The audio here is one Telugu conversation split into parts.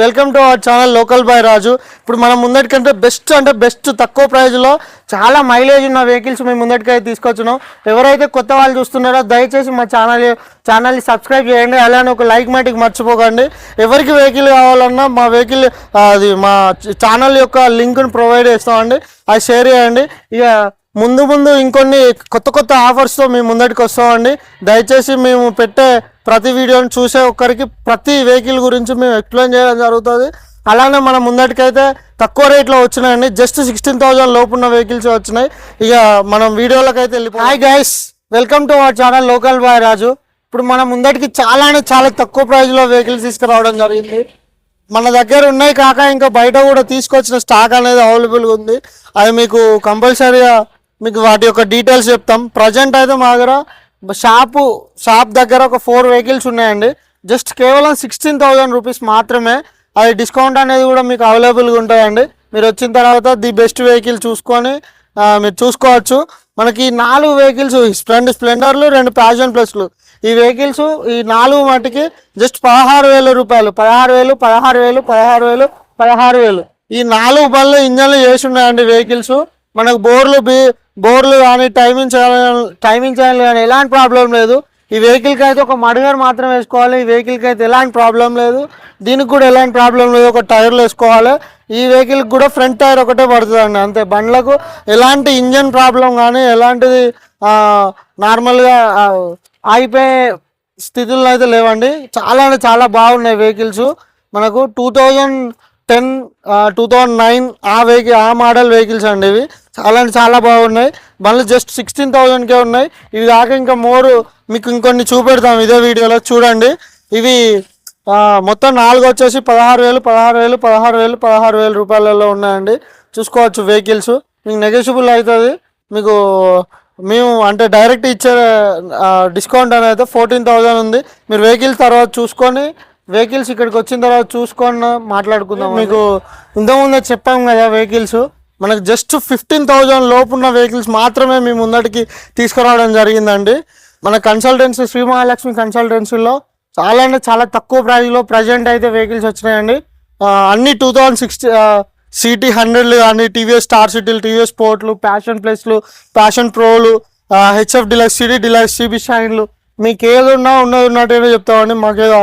Welcome to our channel local boy Raju. ఇప్పుడు మనం ముందటికంటే బెస్ట్ అంటే బెస్ట్ తక్కువ ప్రైజ్లో చాలా మైలేజ్ ఉన్న వెహికల్స్ మేము ముందటికైతే తీసుకొచ్చున్నాం. ఎవరైతే కొత్త వాళ్ళు చూస్తున్నారో దయచేసి మా ఛానల్ ఛానల్ని సబ్స్క్రైబ్ చేయండి. అలానే ఒక లైక్ మాటికి మర్చిపోకండి. ఎవరికి వెహికల్ కావాలన్నా మా వెహికల్ అది మా ఛానల్ యొక్క లింక్ను ప్రొవైడ్ చేస్తామండి. అది షేర్ చేయండి. ఇక ముందు ముందు ఇంకొన్ని కొత్త కొత్త ఆఫర్స్తో మేము ముందటికి వస్తామండి. దయచేసి మేము పెట్టే ప్రతి వీడియోని చూసే ఒక్కరికి ప్రతి వెహికల్ గురించి మేము ఎక్స్ప్లెయిన్ చేయడం జరుగుతుంది. అలానే మనం ముందటికైతే తక్కువ రేట్లో వచ్చినాయండి. జస్ట్ సిక్స్టీన్ థౌజండ్ లోపు ఉన్న వెహికల్స్ వచ్చినాయి. ఇక మనం వీడియోలోకి అయితే వెళ్ళిపో hi guys welcome to our channel local boy Raju ఇప్పుడు మనం ముందటికి చాలా అంటే చాలా తక్కువ ప్రైస్లో వెహికల్స్ తీసుకురావడం జరిగింది. మన దగ్గర ఉన్నాయి కాక ఇంకా బయట కూడా తీసుకొచ్చిన స్టాక్ అనేది అవైలబుల్గా ఉంది. అది మీకు కంపల్సరీగా మీకు వాటి యొక్క డీటెయిల్స్ చెప్తాం. ప్రజెంట్ అయితే మా దగ్గర షాపు షాప్ దగ్గర ఒక ఫోర్ వెహికల్స్ ఉన్నాయండి. జస్ట్ కేవలం సిక్స్టీన్ థౌజండ్ రూపీస్ మాత్రమే. అది డిస్కౌంట్ అనేది కూడా మీకు అవైలబుల్గా ఉంటుందండి. మీరు వచ్చిన తర్వాత ది బెస్ట్ వెహికల్ చూసుకొని మీరు చూసుకోవచ్చు. మనకి ఈ నాలుగు వెహికల్స్ రెండు స్ప్లెండర్లు రెండు ప్యాషన్ ప్లస్లు. ఈ వెహికల్స్ ఈ నాలుగు మటుకి జస్ట్ పదహారు వేల రూపాయలు. పదహారు వేలు పదహారు వేలు పదహారు వేలు పదహారు వేలు. ఈ నాలుగు బళ్ళు ఇంజన్లు చేసి ఉన్నాయండి వెహికల్స్. మనకు బోర్లు బీ బోర్లు కానీ టైమింగ్ చేయాలి టైమింగ్ చేయాలి కానీ ఎలాంటి ప్రాబ్లం లేదు. ఈ వెహికల్కి అయితే ఒక మడుగర్ మాత్రం వేసుకోవాలి. ఈ వెహికల్కి అయితే ఎలాంటి ప్రాబ్లం లేదు. దీనికి కూడా ఎలాంటి ప్రాబ్లం లేదు. ఒక టైర్లు వేసుకోవాలి. ఈ వెహికల్కి కూడా ఫ్రంట్ టైర్ ఒకటే పడుతుందండి. అంతే. బండ్లకు ఎలాంటి ఇంజన్ ప్రాబ్లం కానీ ఎలాంటిది నార్మల్గా ఆగిపోయే స్థితుల్లో అయితే లేవండి. చాలా అంటే చాలా బాగున్నాయి వెహికల్స్ మనకు two thousand ten two thousand nine ఆ వెహికల్ ఆ మోడల్ వెహికల్స్ అండి ఇవి. చాలా అంటే చాలా బాగున్నాయి. మళ్ళీ జస్ట్ సిక్స్టీన్ థౌజండ్కే ఉన్నాయి. ఇవి కాక ఇంకా మోర్ మీకు ఇంకొన్ని చూపెడతాం ఇదే వీడియోలో. చూడండి. ఇవి మొత్తం నాలుగు వచ్చేసి పదహారు వేలు పదహారు వేలు పదహారు వేలు పదహారు వేలు రూపాయలలో ఉన్నాయండి. చూసుకోవచ్చు వెహికల్స్ మీకు నెగోషియబుల్ అవుతుంది. మీకు మేము అంటే డైరెక్ట్ ఇచ్చే డిస్కౌంట్ అనేది ఫోర్టీన్ థౌజండ్ ఉంది. మీరు వెహికల్స్ తర్వాత చూసుకొని వెహికల్స్ ఇక్కడికి వచ్చిన తర్వాత చూసుకొని మాట్లాడుకుందాం మీకు ఇంతకుముందే చెప్పాం కదా వెహికల్స్ మనకు జస్ట్ ఫిఫ్టీన్ థౌజండ్ లోపు ఉన్న వెహికల్స్ మాత్రమే మేము ముందటికి తీసుకురావడం జరిగిందండి. మన కన్సల్టెన్సీ శ్రీ మహాలక్ష్మి కన్సల్టెన్సీలో చాలా అంటే చాలా తక్కువ ప్రైస్లో ప్రజెంట్ అయితే వెహికల్స్ వచ్చినాయండి. అన్ని టూ థౌజండ్ సిక్స్టీ సిటీ హండ్రెడ్లు కానీ టీవీఎస్ స్టార్ సిటీలు టీవీఎస్ స్పోర్ట్లు ప్యాషన్ ప్లస్లు Passion Prolu HF Deluxe City Deluxe CB షైన్లు మీకు ఏది ఉన్నా ఉన్నది ఉన్నట్టు చెప్తామండి. మాకు ఏదో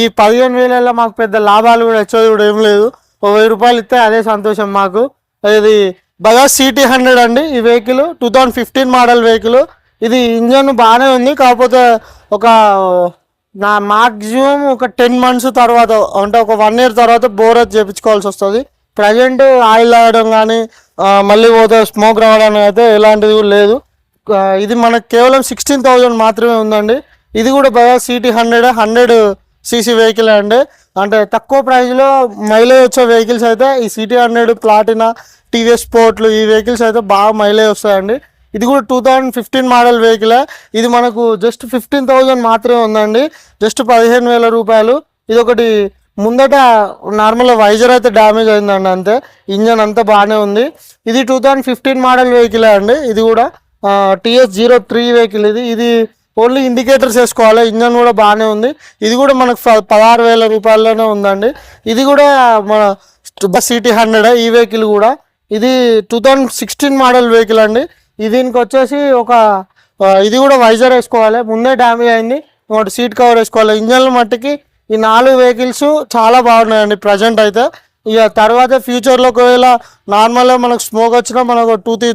ఈ పదిహేను వేలలో మాకు పెద్ద లాభాలు కూడా వచ్చేది కూడా ఏం లేదు. ఓ వెయ్యి రూపాయలు ఇస్తే అదే సంతోషం మాకు. ఇది బజాజ్ సిటీ హండ్రెడ్ అండి ఈ vehicle. Two thousand fifteen model vehicle. ఇది ఇంజన్ బాగానే ఉంది. కాకపోతే ఒక నా మాక్సిమం ఒక టెన్ మంత్స్ తర్వాత అంటే ఒక వన్ ఇయర్ తర్వాత బోర్ అది చేయించుకోవాల్సి వస్తుంది. ప్రజెంట్ ఆయిల్ రావడం కానీ మళ్ళీ పోతే స్మోక్ రావడం అయితే ఎలాంటిది లేదు. ఇది మనకు కేవలం సిక్స్టీన్ థౌజండ్ మాత్రమే ఉందండి. ఇది కూడా Bajaj city hundred hundred CC vehicle అండి. అంటే తక్కువ ప్రైస్లో మైలేజ్ వచ్చే వెహికల్స్ అయితే ఈ సిటీ హండ్రెడ్ ప్లాటినా టీవీఎస్ స్పోర్ట్లు ఈ వెహికల్స్ అయితే బాగా మైలేజ్ వస్తాయండి. ఇది కూడా two thousand fifteen model vehicle ఇది మనకు జస్ట్ ఫిఫ్టీన్ థౌజండ్ మాత్రమే ఉందండి. జస్ట్ పదిహేను వేల రూపాయలు. ఇది ఒకటి ముందట నార్మల్ వైజర్ అయితే డ్యామేజ్ అయిందండి అంతే. ఇంజన్ అంతా బాగానే ఉంది. ఇది two thousand fifteen model vehicle అండి. ఇది కూడా టీఎస్ జీరో త్రీ వెహికల్ ఇది. ఇది ఓన్లీ ఇండికేటర్స్ వేసుకోవాలి. ఇంజన్ కూడా బాగానే ఉంది. ఇది కూడా మనకు పదహారు వేల రూపాయల్లోనే ఉందండి. ఇది కూడా మన బస్ సిటీ హండ్రెడ్ ఈ వెహికల్ కూడా. ఇది two thousand sixteen model vehicle అండి. దీనికి వచ్చేసి ఒక ఇది కూడా వైజర్ వేసుకోవాలి. ముందే డ్యామేజ్ అయింది. ఒకటి సీట్ కవర్ వేసుకోవాలి. ఇంజన్ల మట్టికి ఈ నాలుగు వెహికల్స్ చాలా బాగున్నాయండి ప్రజెంట్ అయితే. ఇక తర్వాత ఫ్యూచర్లో ఒకవేళ నార్మల్గా మనకు స్మోక్ వచ్చినా మనకు టూ త్రీ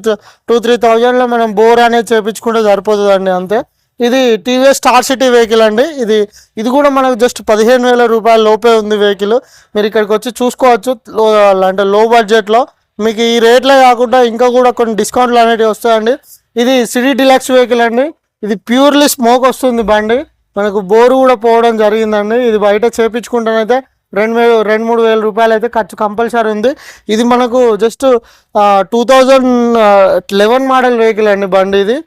టూ త్రీ థౌజండ్లో మనం బోర్ అనేది చేపించుకుంటే సరిపోతుందండి అంతే. ఇది టీవీఎస్ స్టార్ సిటీ వెహికల్ అండి. ఇది ఇది కూడా మనకు జస్ట్ పదిహేను వేల రూపాయల లోపే ఉంది వెహికల్ మీరు ఇక్కడికి వచ్చి చూసుకోవచ్చు. లో అంటే లో బడ్జెట్లో మీకు ఈ రేట్లే కాకుండా ఇంకా కూడా కొన్ని డిస్కౌంట్లు అనేవి వస్తాయండి. ఇది సిటీ డిలక్స్ వెహికల్ అండి. ఇది ప్యూర్లీ స్మోక్ వస్తుంది బండి. మనకు బోరు కూడా పోవడం జరిగిందండి. ఇది బయట చేపించుకుంటానైతే రెండు వేలు రెండు మూడు వేల రూపాయలు అయితే ఖర్చు కంపల్సరీ ఉంది. ఇది మనకు just two thousand eleven model vehicle అండి బండి ఇది.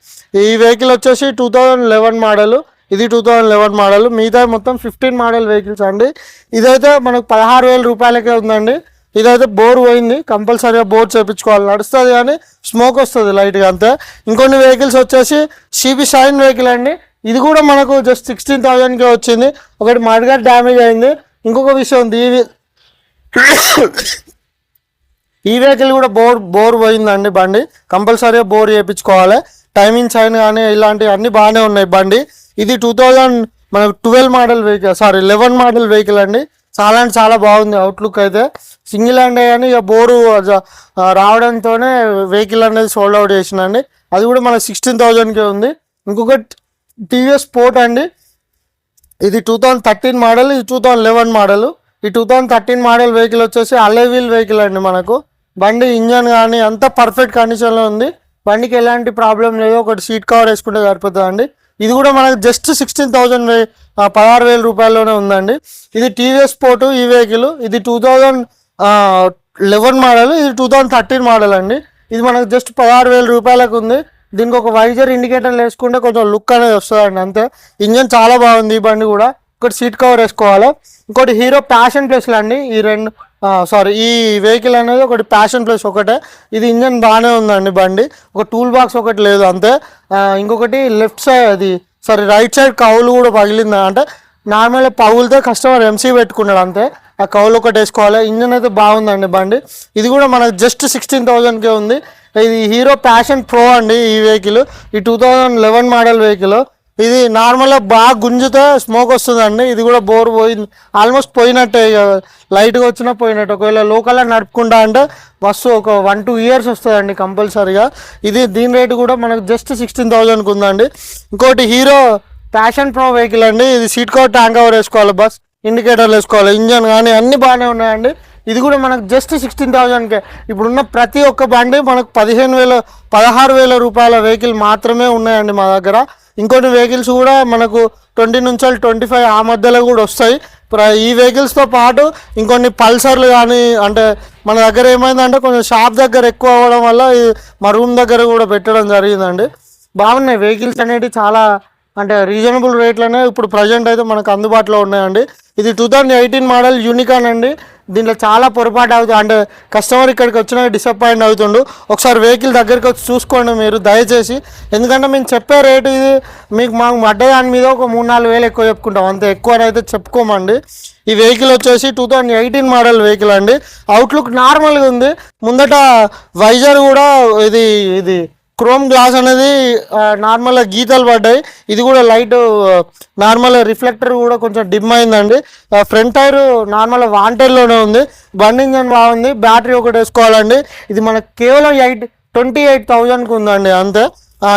ఈ వెహికల్ వచ్చేసి టూ థౌజండ్ లెవెన్ మోడల్ ఇది టూ థౌజండ్ లెవెన్ మోడల్ మిగతా మొత్తం ఫిఫ్టీన్ మోడల్ వెహికల్స్ అండి. ఇదైతే మనకు పదహారు వేల రూపాయలకే ఉందండి. ఇదైతే బోర్ పోయింది కంపల్సరీగా బోర్ చేపించుకోవాలి. నడుస్తుంది కానీ స్మోక్ వస్తుంది లైట్గా అంతే. ఇంకొన్ని వెహికల్స్ వచ్చేసి సిబి షైన్ వెహికల్ అండి. ఇది కూడా మనకు జస్ట్ సిక్స్టీన్ థౌజండ్కే వచ్చింది. ఒకటి మడ్గార్ డ్యామేజ్ అయింది. ఇంకొక విషయం ఉంది ఇది ఈ వెహికల్ కూడా బోర్ బోర్ పోయిందండి బండి. కంపల్సరీగా బోర్ చేయించుకోవాలి టైమింగ్ సైన్ కానీ ఇలాంటివి అన్నీ బాగానే ఉన్నాయి బండి. ఇది టూ థౌజండ్ మనకు twelve model vehicle sorry eleven model vehicle అండి. చాలా అంటే చాలా బాగుంది. అవుట్లుక్ అయితే సింగిల్ హ్యాండ్ కానీ ఇక బోరు రావడంతోనే వెహికల్ అనేది సోల్డ్ అవుట్ చేసినండి. అది కూడా మన సిక్స్టీన్ థౌజండ్కే ఉంది. ఇంకొకటి టీవీఎస్ స్పోర్ట్ అండి. ఇది టూ థౌజండ్ థర్టీన్ మోడల్ ఇది టూ థౌజండ్ లెవెన్ మోడల్ ఈ two thousand thirteen model vehicle వచ్చేసి అలే వీల్ వెహికల్ అండి మనకు. బండి ఇంజన్ కానీ అంతా పర్ఫెక్ట్ కండిషన్లో ఉంది. బండికి ఎలాంటి ప్రాబ్లం లేదు. ఒకటి సీట్ కవర్ వేసుకుంటే సరిపోతుంది అండి ఇది కూడా మనకు జస్ట్ సిక్స్టీన్ థౌజండ్ పదహారు వేల రూపాయల్లోనే ఉందండి. ఇది టీవీఎస్ స్పోర్టు ఈ వెహికల్ ఇది టూ థౌజండ్ లెవెన్ మోడల్ ఇది టూ థౌజండ్ థర్టీన్ మోడల్ అండి. ఇది మనకు జస్ట్ పదహారు వేల రూపాయలకు ఉంది. దీనికి ఒక వైజర్ ఇండికేటర్ వేసుకుంటే కొంచెం లుక్ అనేది వస్తుందండి అంతే. ఇంజన్ చాలా బాగుంది ఈ బండి కూడా. ఒకటి సీట్ కవర్ వేసుకోవాలి. ఇంకోటి హీరో ప్యాషన్ ప్లస్లు అండి. ఈ రెండు సారీ ఈ వెహికల్ అనేది ఒకటి ప్యాషన్ ప్లస్ ఒకటే. ఇది ఇంజన్ బాగానే ఉందండి బండి. ఒక టూల్ బాక్స్ ఒకటి లేదు అంతే. ఇంకొకటి లెఫ్ట్ సైడ్ అది సారీ రైట్ సైడ్ కౌలు కూడా పగిలింది అంటే నార్మల్ పగులితే కస్టమర్ ఎంసీ పెట్టుకున్నాడు అంతే. ఆ కౌలు ఒకటి వేసుకోవాలి. ఇంజన్ అయితే బాగుందండి బండి. ఇది కూడా మనకు జస్ట్ సిక్స్టీన్ థౌజండ్కే ఉంది. ఇది హీరో ప్యాషన్ ప్రో అండి ఈ వెహికల్. ఈ two thousand eleven model vehicle. ఇది నార్మల్గా బాగా గుంజుతో స్మోక్ వస్తుందండి. ఇది కూడా బోర్ పోయింది ఆల్మోస్ట్ పోయినట్టే ఇక. లైట్గా వచ్చినా పోయినట్టు. ఒకవేళ లోకల్లో నడుపుకుంటా అంటే మస్తు ఒక వన్ టూ ఇయర్స్ వస్తుందండి కంపల్సరీగా. ఇది దీని రేటు కూడా మనకు జస్ట్ సిక్స్టీన్ థౌజండ్కి ఉందండి. ఇంకోటి హీరో ప్యాషన్ ప్రో వెహికల్ అండి. ఇది సీట్ కవర్ ట్యాంక్ కవర్ వేసుకోవాలి బస్. ఇండికేటర్లు వేసుకోవాలి. ఇంజన్ కానీ అన్నీ బాగానే ఉన్నాయండి. ఇది కూడా మనకు జస్ట్ సిక్స్టీన్ థౌజండ్కే ఇప్పుడున్న ప్రతి ఒక్క బండి మనకు పదిహేను వేల పదహారు వేల రూపాయల వెహికల్ మాత్రమే ఉన్నాయండి మా దగ్గర. ఇంకొన్ని వెహికల్స్ కూడా మనకు ట్వంటీ నుంచి ట్వంటీ ఫైవ్ ఆ మధ్యలో కూడా వస్తాయి. ప్ర- ఈ వెహికల్స్తో పాటు ఇంకొన్ని పల్సర్లు కానీ అంటే మన దగ్గర ఏమైందంటే కొంచెం షాప్ దగ్గర ఎక్కువ అవ్వడం వల్ల మా రూమ్ దగ్గర కూడా పెట్టడం జరిగిందండి. బాగున్నాయి. వెహికల్స్ అనేవి చాలా అంటే రీజనబుల్ రేట్లోనే ఇప్పుడు ప్రజెంట్ అయితే మనకు అందుబాటులో ఉన్నాయండి. ఇది two thousand eighteen model Unicorn అండి. దీంట్లో చాలా పొరపాటు అవుతుంది. అంటే కస్టమర్ ఇక్కడికి వచ్చినా డిసప్పాయింట్ అవుతుండు. ఒకసారి వెహికల్ దగ్గరికి వచ్చి చూసుకోండి మీరు దయచేసి. ఎందుకంటే మేము చెప్పే రేటు ఇది మీకు మాకు పడ్డ దాని మీద ఒక మూడు నాలుగు వేలు ఎక్కువ చెప్పుకుంటాం. అంత ఎక్కువ అయితే చెప్పుకోమండి. ఈ వెహికల్ వచ్చేసి two thousand eighteen model vehicle అండి. అవుట్లుక్ నార్మల్గా ఉంది. ముందట వైజర్ కూడా ఇది ఇది క్రోమ్ గ్లాస్ అనేది నార్మల్గా గీతలు పడ్డాయి. ఇది కూడా లైట్ నార్మల్ రిఫ్లెక్టర్ కూడా కొంచెం డిమ్ అయిందండి. ఫ్రంట్ టైర్ నార్మల్ వాంటెడ్లోనే ఉంది. బండి ఇంజన్ బాగుంది. బ్యాటరీ ఒకటి వేసుకోవాలండి. ఇది మనకు కేవలం ఎయిట్ ట్వంటీ ఎయిట్ థౌజండ్కి ఉందండి అంతే.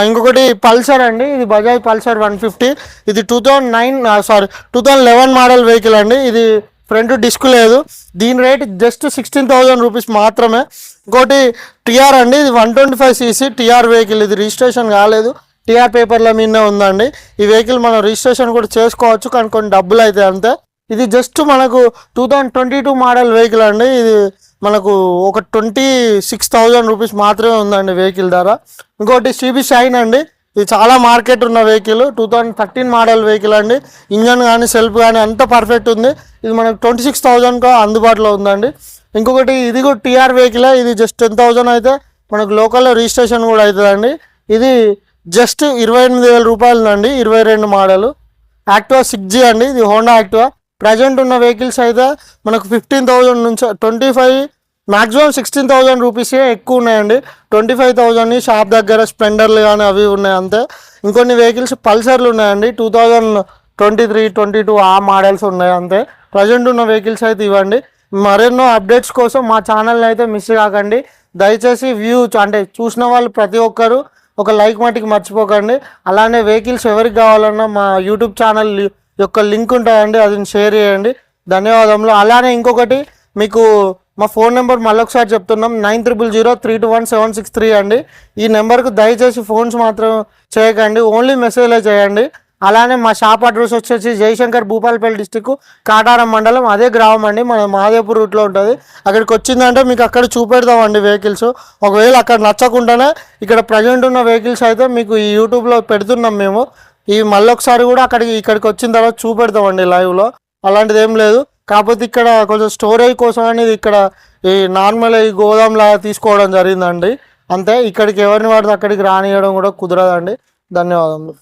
ఇంకొకటి పల్సర్ అండి. ఇది బజాజ్ పల్సర్ వన్ ఫిఫ్టీ. ఇది two thousand nine sorry two thousand eleven model vehicle అండి. ఇది ఫ్రంట్ డిస్క్ లేదు. దీని rate just sixteen thousand rupees మాత్రమే. ఇంకోటి టిఆర్ అండి ఇది one twenty five CC TR vehicle ఇది రిజిస్ట్రేషన్ కాలేదు. టిఆర్ పేపర్ల మీదనే ఉందండి. ఈ వెహికల్ మనం రిజిస్ట్రేషన్ కూడా చేసుకోవచ్చు కానీ కొన్ని డబ్బులు అయితే అంతే. ఇది జస్ట్ మనకు two thousand twenty two model vehicle అండి. ఇది మనకు ఒక ట్వంటీ సిక్స్ థౌజండ్ రూపీస్ మాత్రమే ఉందండి వెహికల్ ధర. ఇంకోటి సిబి షైన్ అండి. ఇది చాలా మార్కెట్ ఉన్న vehicle two thousand thirteen model vehicle అండి. ఇంజన్ కానీ సెల్ఫ్ కానీ అంత పర్ఫెక్ట్ ఉంది. ఇది మనకు ట్వంటీ సిక్స్ థౌజండ్కి అందుబాటులో ఉందండి. ఇంకొకటి ఇది కూడా టీఆర్ వెహికల్ ఇది జస్ట్ టెన్ థౌజండ్ అయితే మనకు లోకల్లో రిజిస్ట్రేషన్ కూడా అవుతుందండి. ఇది జస్ట్ ఇరవై ఎనిమిది వేల రూపాయలుందండి ఇరవై రెండు మోడల్ యాక్టివా సిక్స్ జీ అండి ఇది హోండా యాక్టివా ప్రజెంట్ ఉన్న వెహికల్స్ అయితే మనకు ఫిఫ్టీన్ థౌజండ్ నుంచి twenty five maximum sixteen thousand రూపీసే ఎక్కువ ఉన్నాయండి. ట్వంటీ ఫైవ్ థౌజండ్ని షాప్ దగ్గర స్ప్లెండర్లు కానీ అవి ఉన్నాయి అంతే. ఇంకొన్ని వెహికల్స్ పల్సర్లు ఉన్నాయండి two thousand twenty three twenty two ఆ మోడల్స్ ఉన్నాయి అంతే. ప్రజెంట్ ఉన్న వెహికల్స్ అయితే ఇవ్వండి. మరెన్నో అప్డేట్స్ కోసం మా ఛానల్ని అయితే మిస్ కాకండి. దయచేసి వ్యూ అంటే చూసిన వాళ్ళు ప్రతి ఒక్కరు ఒక లైక్ మటుకి మర్చిపోకండి. అలానే వెహికల్స్ ఎవరికి కావాలన్నా మా యూట్యూబ్ ఛానల్ యొక్క లింక్ ఉంటుందండి అది షేర్ చేయండి. ధన్యవాదములు. అలానే ఇంకొకటి మీకు మా ఫోన్ నెంబర్ మళ్ళొకసారి చెప్తున్నాం. Nine triple zero three two one seven six three అండి. ఈ నెంబర్కు దయచేసి ఫోన్స్ మాత్రం చేయకండి. ఓన్లీ మెసేజ్లే చేయండి. అలానే మా షాప్ అడ్రస్ వచ్చేసి జయశంకర్ భూపాలపల్లి డిస్టిక్ కాటారం మండలం అదే గ్రామం అండి. మన మహాదేవ్పూర్ రూట్లో ఉంటుంది. అక్కడికి వచ్చిందంటే మీకు అక్కడ చూపెడతామండి వెహికల్స్ ఒకవేళ అక్కడ నచ్చకుండానే ఇక్కడ ప్రజెంట్ ఉన్న వెహికల్స్ అయితే మీకు ఈ యూట్యూబ్లో పెడుతున్నాం మేము. ఈ మళ్ళొకసారి కూడా అక్కడికి ఇక్కడికి వచ్చిన తర్వాత చూపెడతామండి లైవ్లో అలాంటిది ఏం లేదు. కాకపోతే ఇక్కడ కొంచెం స్టోరేజ్ కోసం అనేది ఇక్కడ ఈ నార్మల్ ఈ గోదాం లాగా తీసుకోవడం జరిగిందండి. అంతే ఇక్కడికి ఎవరిని వాడితే అక్కడికి రానియడం కూడా కుదరదండి. ధన్యవాదములు.